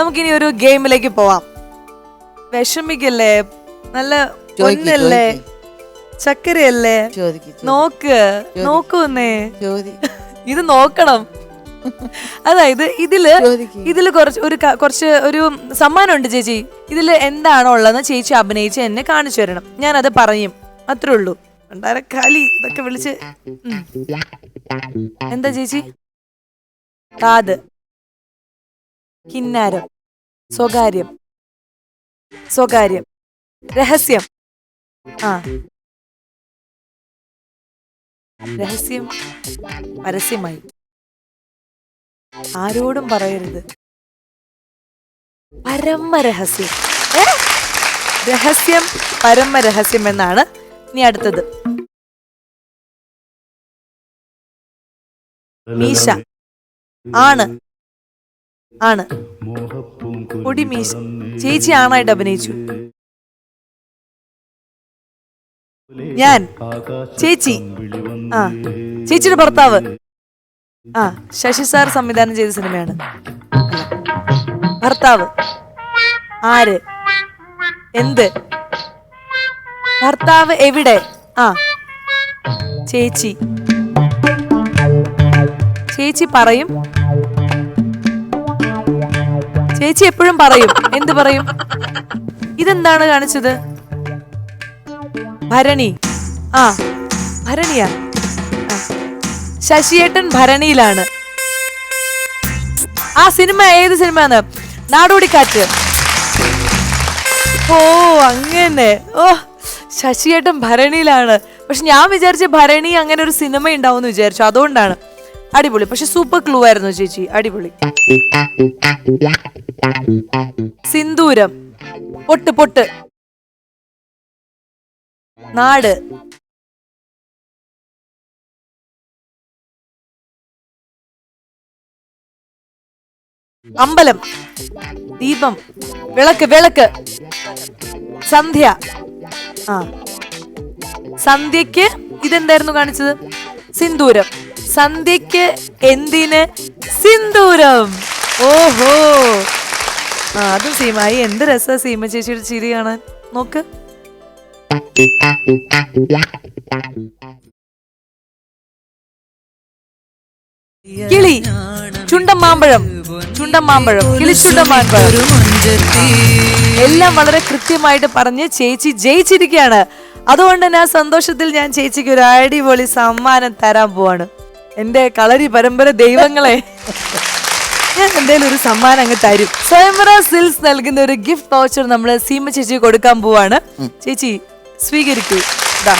നമുക്കിനി ഒരു ഗെയിമിലേക്ക് പോവാം. വിഷമിക്കല്ലേ? നല്ല പൊന്നല്ലേ? ചക്കരയല്ലേ? നോക്ക് നോക്കൂന്നേ ചോദി. ഇത് നോക്കണം. അതായത് ഇതിൽ ഇതിൽ കുറച്ച് ഒരു കുറച്ച് ഒരു സമ്മാനമുണ്ട് ചേച്ചി. ഇതിൽ എന്താണോ ഉള്ളതെന്ന് ചേച്ചി അഭിനയിച്ച് എന്നെ കാണിച്ചു തരണം. ഞാൻ അത് പറയും. അത്രേ ഉള്ളൂ. കാലി ഇതൊക്കെ വിളിച്ച്. എന്താ ചേച്ചി? കാത്. കിന്നാരം. സ്വകാര്യം. സ്വകാര്യം. രഹസ്യം. ആ. രഹസ്യം പരസ്യമായി. ആരോടും പറയരുത്. പരമരഹസ്യം. രഹസ്യം പരമരഹസ്യം എന്നാണ് ഇനി അടുത്തത്. മീശ ആണ്. ആണ്. പൊടി മീശ. ചേച്ചി ആണായിട്ട് അഭിനയിച്ചു. ഞാൻ. ചേച്ചി. ആ. ചേച്ചിയുടെ ഭർത്താവ്. ആ. ശശി സാർ സംവിധാനം ചെയ്ത സിനിമയാണ്. ഭർത്താവ്. ആര്? എന്ത്? ഭർത്താവ് എവിടെ? ആ. ചേച്ചി. ചേച്ചി പറയും. ചേച്ചി എപ്പോഴും പറയും. എന്ത് പറയും? ഇതെന്താണ് കാണിച്ചത്? ഭരണി. ആ ഭരണിയാ. ശശിയേട്ടൻ ഭരണിയിലാണ്. ആ സിനിമ ഏത് സിനിമയാണ്? നാടോടിക്കാറ്റ്. ഓ അങ്ങനെ. ഓ ശശിയേട്ടൻ ഭരണിയിലാണ്. പക്ഷെ ഞാൻ വിചാരിച്ച ഭരണി അങ്ങനെ ഒരു സിനിമ ഉണ്ടാവും വിചാരിച്ചു. അതുകൊണ്ടാണ്. അടിപൊളി. പക്ഷെ സൂപ്പർ ക്ലൂ ആയിരുന്നു ചേച്ചി. അടിപൊളി. സിന്ദൂരം. പൊട്ട് പൊട്ട്. നാട്. അമ്പലം. ദീപം. വിളക്ക് വിളക്ക്. സന്ധ്യ. ആ. സന്ധ്യക്ക് ഇതെന്തായിരുന്നു കാണിച്ചത്? സിന്ദൂരം. സന്ധ്യക്ക് എന്തിന്? സിന്ദൂരം. ഓഹോ. അതും സീമായി. എന്ത് രസാ സീമ ചേച്ചിയുടെ ചിരി കാണാൻ. നോക്ക്. കിളി. ചുണ്ടൻ മാമ്പഴം ചുണ്ടൻ മാമ്പഴം കിളിച്ചുണ്ടൻ മാമ്പഴം എല്ലാം വളരെ കൃത്യമായിട്ട് പറഞ്ഞ് ചേച്ചി ജയിച്ചിരിക്കുകയാണ്. അതുകൊണ്ട് തന്നെ ആ സന്തോഷത്തിൽ ഞാൻ ചേച്ചിക്ക് ഒരു അടിപൊളി സമ്മാനം തരാൻ പോവാണ്. എന്റെ കളരി പരമ്പര ദൈവങ്ങളെ. ഞാൻ എന്തായാലും ഒരു സമ്മാനം അങ്ങ് തരും. സ്വയംവര സിൽസ് നൽകുന്ന ഒരു ഗിഫ്റ്റ് വൗച്ചർ നമ്മൾ സീമ ചേച്ചി കൊടുക്കാൻ പോവാണ്. ചേച്ചി സ്വീകരിക്കൂ. ഇതാ